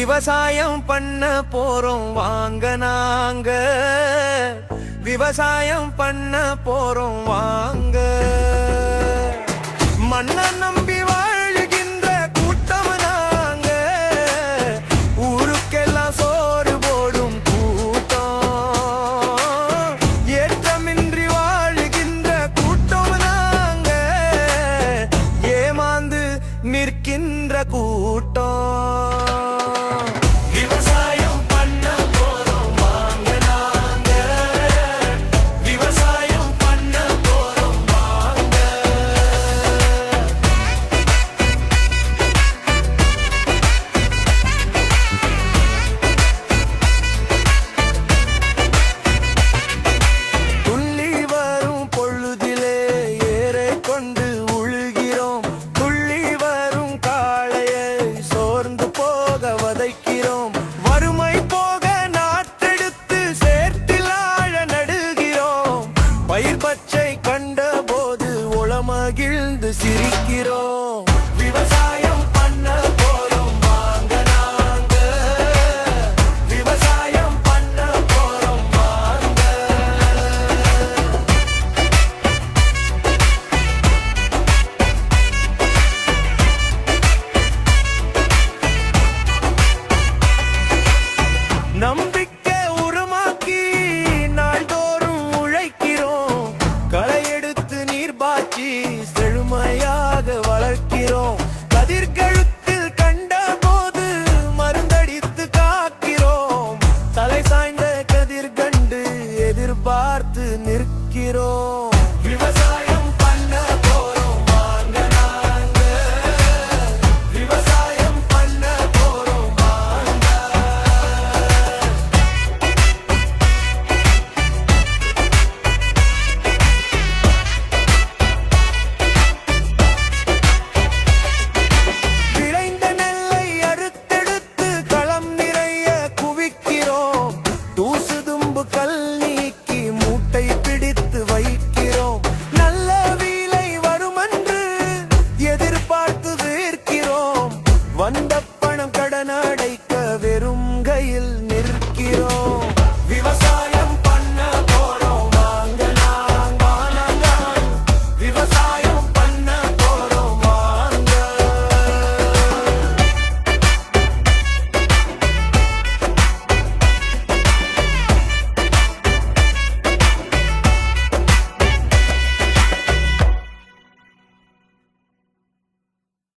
விவசாயம் பண்ண போறோம் வாங்க நாங்க. விவசாயம் பண்ண போறோம் வாங்க. மண்ணை நம்பி வாழ்கின்ற கூட்டம் நாங்க. ஊருக்கெல்லாம் சோறு போடும் கூட்டம். ஏற்றமின்றி வாழ்கின்ற கூட்டம் நாங்க. ஏமாந்து நிற்கின்ற கூட்டம். பார்த்து நிற்கிறோம்.